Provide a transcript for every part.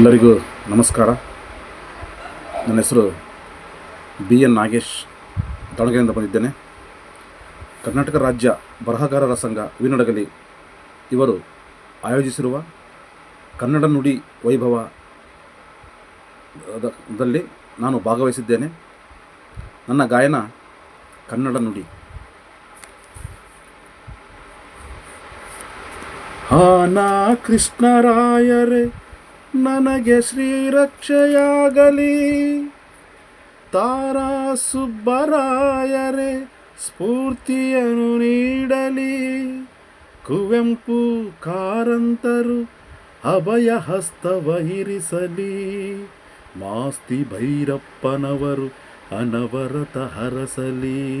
ಎಲ್ಲರಿಗೂ ನಮಸ್ಕಾರ. ನನ್ನ ಹೆಸರು ಬಿ ಎನ್ ನಾಗೇಶ್ ದಾವಣಗೆರೆಯಿಂದ ಬಂದಿದ್ದೇನೆ. ಕರ್ನಾಟಕ ರಾಜ್ಯ ಬರಹಗಾರರ ಸಂಘ ವಿನಡಗಲಿ ಇವರು ಆಯೋಜಿಸಿರುವ ಕನ್ನಡ ನುಡಿ ವೈಭವ ದಲ್ಲಿ ನಾನು ಭಾಗವಹಿಸಿದ್ದೇನೆ. ನನ್ನ ಗಾಯನ ಕನ್ನಡ ನುಡಿ. ಹಾನಾ ಕೃಷ್ಣರಾಯರೇ ನನಗೆ ಶ್ರೀರಕ್ಷೆಯಾಗಲಿ. ತಾರಾ ಸುಬ್ಬರಾಯರೇ, ಸ್ಫೂರ್ತಿಯನ್ನು ನೀಡಲಿ. ಕುವೆಂಪು ಕಾರಂತರು ಅಭಯ ಹಸ್ತವ ಇರಿಸಲಿ ಮಾಸ್ತಿ ಭೈರಪ್ಪನವರು ಅನವರತ ಹರಸಲಿ.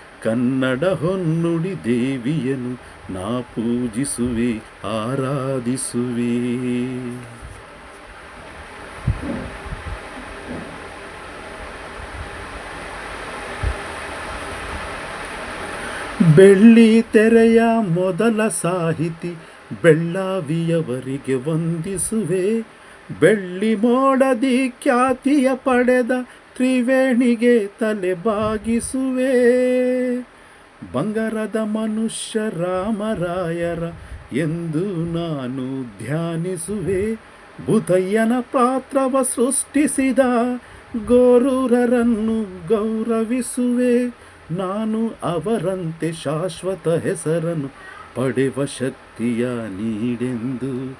ಕನ್ನಡ ಹೊನ್ನುಡಿ ದೇವಿಯನು ನಾ ಪೂಜಿಸುವೆ, ಆರಾಧಿಸುವೆ. ಬೆಳ್ಳಿ ತೆರೆಯ ಮೊದಲ ಸಾಹಿತಿ ಬೆಳ್ಳಾವಿಯವರಿಗೆ ವಂದಿಸುವೆ. ಬೆಳ್ಳಿ ಮೋಡದಿ ಖ್ಯಾತಿಯ ಪಡೆದ ತ್ರಿವೇಣಿಗೆ ತಲೆ ಬಾಗಿಸುವೆ. ಬಂಗಾರದ ಮನುಷ್ಯ ರಾಮರಾಯರ ಎಂದು ನಾನು ಧ್ಯಾನಿಸುವೆ. ಬುಧಯ್ಯನ ಪಾತ್ರವ ಸೃಷ್ಟಿಸಿದ ಗೋರೂರರನ್ನು ಗೌರವಿಸುವೆ. ನಾನು ಅವರಂತೆ ಶಾಶ್ವತ ಹೆಸರನ್ನು ಪಡೆವ ಶಕ್ತಿಯ ನೀಡೆಂದು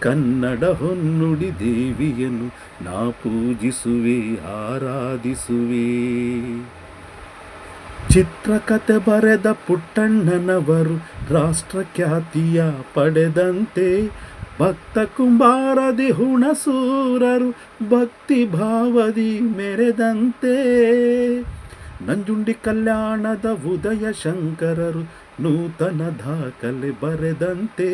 ಕನ್ನಡ ಹೊನ್ನುಡಿ ದೇವಿಯನ್ನು ನಾ ಪೂಜಿಸುವೆ, ಆರಾಧಿಸುವೆ. ಚಿತ್ರಕಥೆ ಬರೆದ ಪುಟ್ಟಣ್ಣನವರು ರಾಷ್ಟ್ರಖ್ಯಾತಿಯ ಪಡೆದಂತೆ, ಭಕ್ತ ಕುಂಬಾರದಿ ಹುಣಸೂರರು ಭಕ್ತಿ ಭಾವದಿ ಮೆರೆದಂತೆ. ನಂಜುಂಡಿ ಕಲ್ಯಾಣದ ಉದಯ ಶಂಕರರು ನೂತನ ದಾಖಲೆ ಬರೆದಂತೆ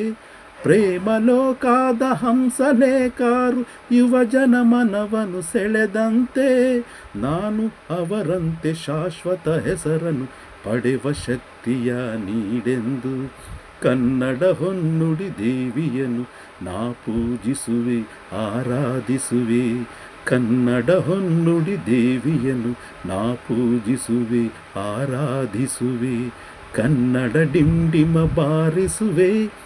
ಪ್ರೇಮ ಲೋಕಾದ ಹಂಸಲೇಖರು ಯುವ ಜನ ಮನವನ್ನು ಸೆಳೆದಂತೆ ನಾನು ಅವರಂತೆ ಶಾಶ್ವತ ಹೆಸರನ್ನು ಪಡೆವ ಶಕ್ತಿಯ ನೀಡೆಂದು ಕನ್ನಡ ಹೊನ್ನುಡಿ ದೇವಿಯನ್ನು ನಾ ಪೂಜಿಸುವೆ, ಆರಾಧಿಸುವೆ. ಕನ್ನಡ ಹೊನ್ನುಡಿ ದೇವಿಯನ್ನು ನಾ ಪೂಜಿಸುವೆ, ಆರಾಧಿಸುವೆ. ಕನ್ನಡ ಡಿಂಡಿಮ ಬಾರಿಸುವೆ.